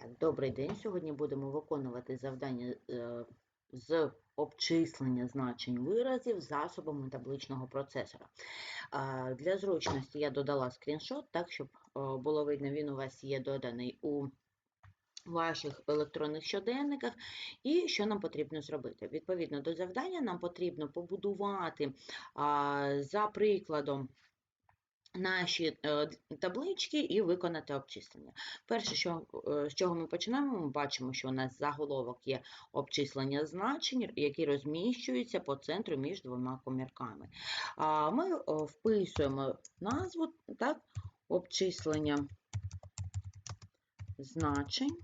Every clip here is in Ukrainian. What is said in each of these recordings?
Так, добрий день. Сьогодні будемо виконувати завдання е, з обчислення значень виразів засобами табличного процесора. Для зручності я додала скріншот, так, щоб е, було видно, він у вас є доданий у ваших електронних щоденниках. І що нам потрібно зробити? Відповідно до завдання, нам потрібно побудувати за прикладом наші е, таблички і виконати обчислення. Перше, що, е, з чого ми починаємо, ми бачимо, що у нас заголовок є обчислення значень, які розміщуються по центру між двома комірками. Ми е, вписуємо назву так, обчислення значень.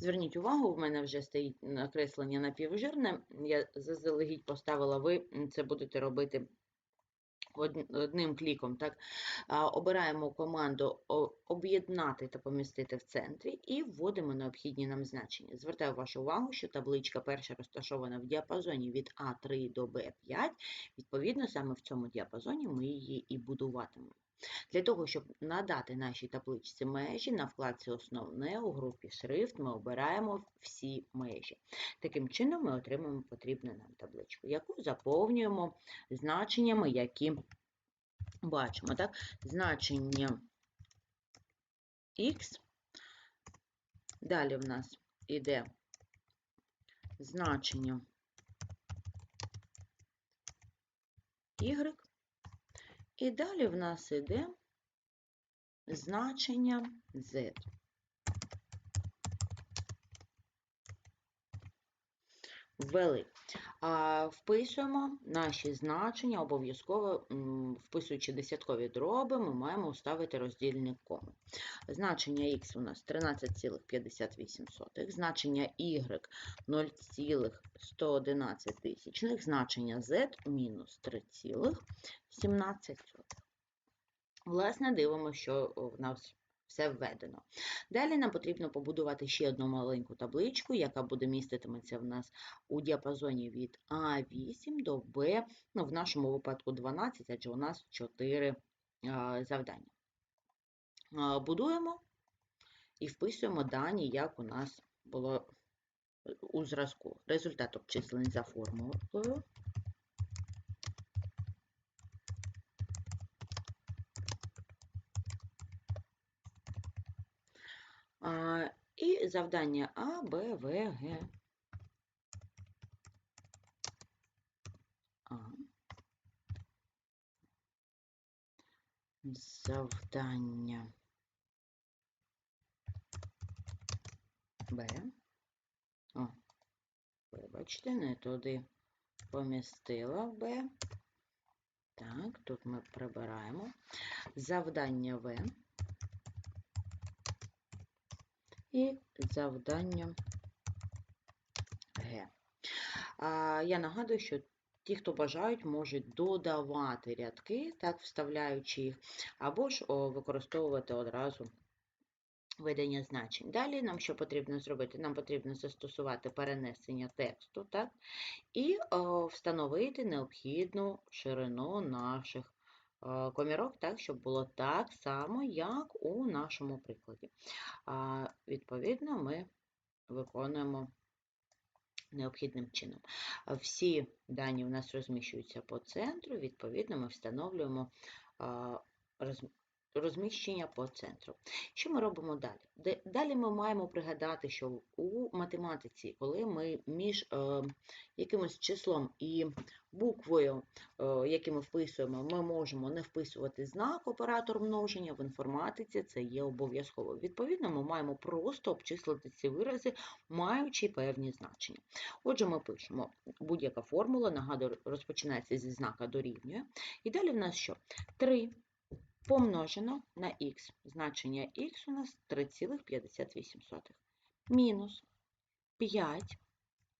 Зверніть увагу, в мене вже стоїть накреслення напівжирне. Я заздалегідь поставила, ви це будете робити одним кліком. Так? Обираємо команду об'єднати та помістити в центрі і вводимо необхідні нам значення. Звертаю вашу увагу, що табличка перша розташована в діапазоні від А3 до Б5. Відповідно, саме в цьому діапазоні ми її і будуватимемо. Для того, щоб надати нашій табличці межі, на вкладці Основне у групі Шрифт ми обираємо всі межі. Таким чином ми отримаємо потрібну нам табличку, яку заповнюємо значеннями, які бачимо. Так? Значення Х. Далі в нас іде значення Y. І далі в нас іде значення Z. Ввели. Вписуємо наші значення, обов'язково вписуючи десяткові дроби, ми маємо вставити роздільник коми. Значення х у нас 13,58, значення y 0,111 тисячних, значення z мінус 3,17. Власне, дивимося, що в нас все введено. Далі нам потрібно побудувати ще одну маленьку табличку, яка буде міститиметься в нас у діапазоні від А8 до Б, ну, в нашому випадку 12, адже у нас 4 а, завдання. Будуємо і вписуємо дані, як у нас було у зразку. Результат обчислень за формулою. А, І завдання А, Б, В, Г. А. Завдання Б. О, вибачте, не туди помістила Б. Так, тут ми прибираємо. Завдання В. і завдання Г. Я нагадую, що ті, хто бажають, можуть додавати рядки, так, вставляючи їх, або ж використовувати одразу видання значень. Далі нам що потрібно зробити? Нам потрібно застосувати перенесення тексту, так, і о, встановити необхідну ширину наших комірок, так, щоб було так само, як у нашому прикладі. А, Відповідно, ми виконуємо необхідним чином. Всі дані у нас розміщуються по центру, відповідно, ми встановлюємо розміщення по центру. Що ми робимо далі? Далі ми маємо пригадати, що у математиці, коли ми між е, якимось числом і буквою, е, які ми вписуємо, ми можемо не вписувати знак оператор множення, в інформатиці це є обов'язково. Відповідно, ми маємо просто обчислити ці вирази, маючи певні значення. Отже, ми пишемо будь-яка формула, нагадую, розпочинається зі знака дорівнює. І далі в нас що? 3 помножено на х. Значення х у нас 3,58. Мінус 5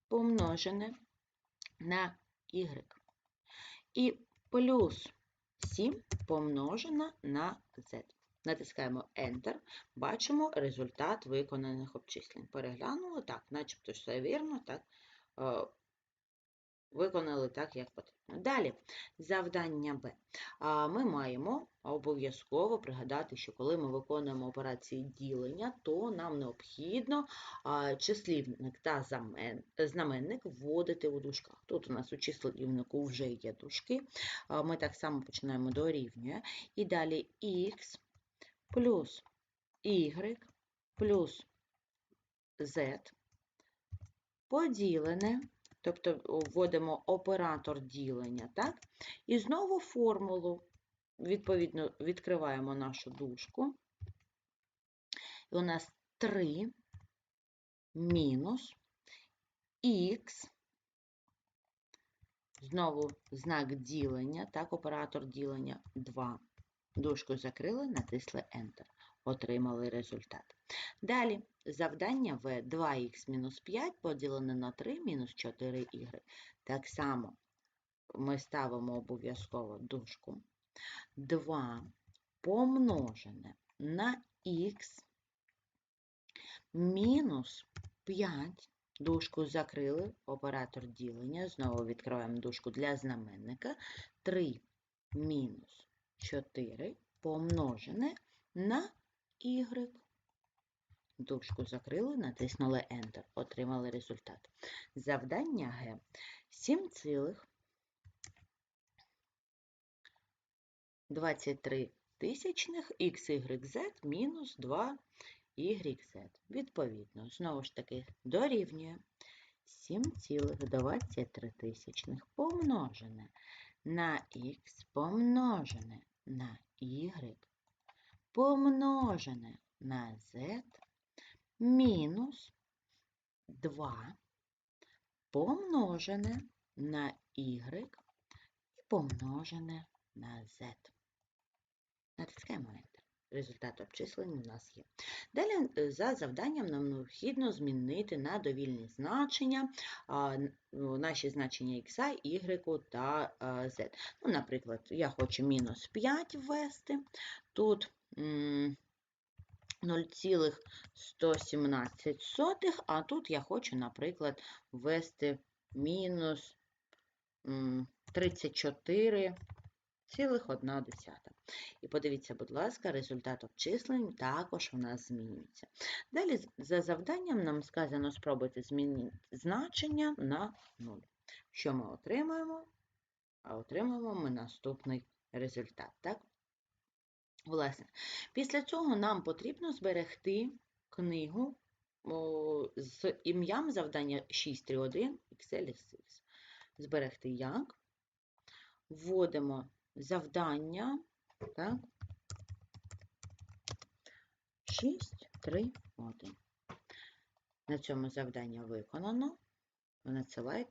помножене на y. І плюс 7 помножено на z. Натискаємо Enter, бачимо результат виконаних обчислень. Переглянули, так, начебто все вірно, так. Виконали так, як потрібно. Далі, завдання Б. Ми маємо обов'язково пригадати, що коли ми виконуємо операції ділення, то нам необхідно числівник та знаменник вводити у дужках. Тут у нас у числівнику вже є дужки. Ми так само починаємо дорівнює. І далі х плюс y плюс z поділене, тобто вводимо оператор ділення, так? І знову формулу, відповідно, відкриваємо нашу дужку. І у нас 3 мінус х, знову знак ділення, так, оператор ділення 2. Дужку закрили, натисли Enter. Отримали результат. Далі завдання В 2х мінус 5 поділене на 3 мінус 4y. Так само ми ставимо обов'язково дужку 2 помножене на х мінус 5. Дужку закрили, оператор ділення. Знову відкриваємо дужку для знаменника. 3 мінус 4 помножене на y. Дужку закрили, натиснули Enter. Отримали результат. Завдання Г. 7 цілих 23 тисячних XYZ мінус 2 YZ. Відповідно, знову ж таки, дорівнює 7,23 тисячних помножене на Х помножене на Y помножене на Z мінус 2 помножене на Y і помножене на Z. Натискаємо. Результат обчислень у нас є. Далі е, за завданням нам необхідно змінити на довільні значення наші значення х, y та z. Ну, Наприклад, я хочу мінус 5 ввести. Тут 0,117, а тут я хочу, наприклад, ввести мінус 34. 0,1. І подивіться, будь ласка, результат обчислень також у нас змінюється. Далі, за завданням, нам сказано спробувати змінити значення на 0. Що ми отримаємо? А отримаємо ми наступний результат. так? Власне, після цього нам потрібно зберегти книгу з ім'ям завдання 631 XLSX. Зберегти як. Вводимо завдання, так? 6.3.1. На цьому завдання виконано. Ви надсилаєте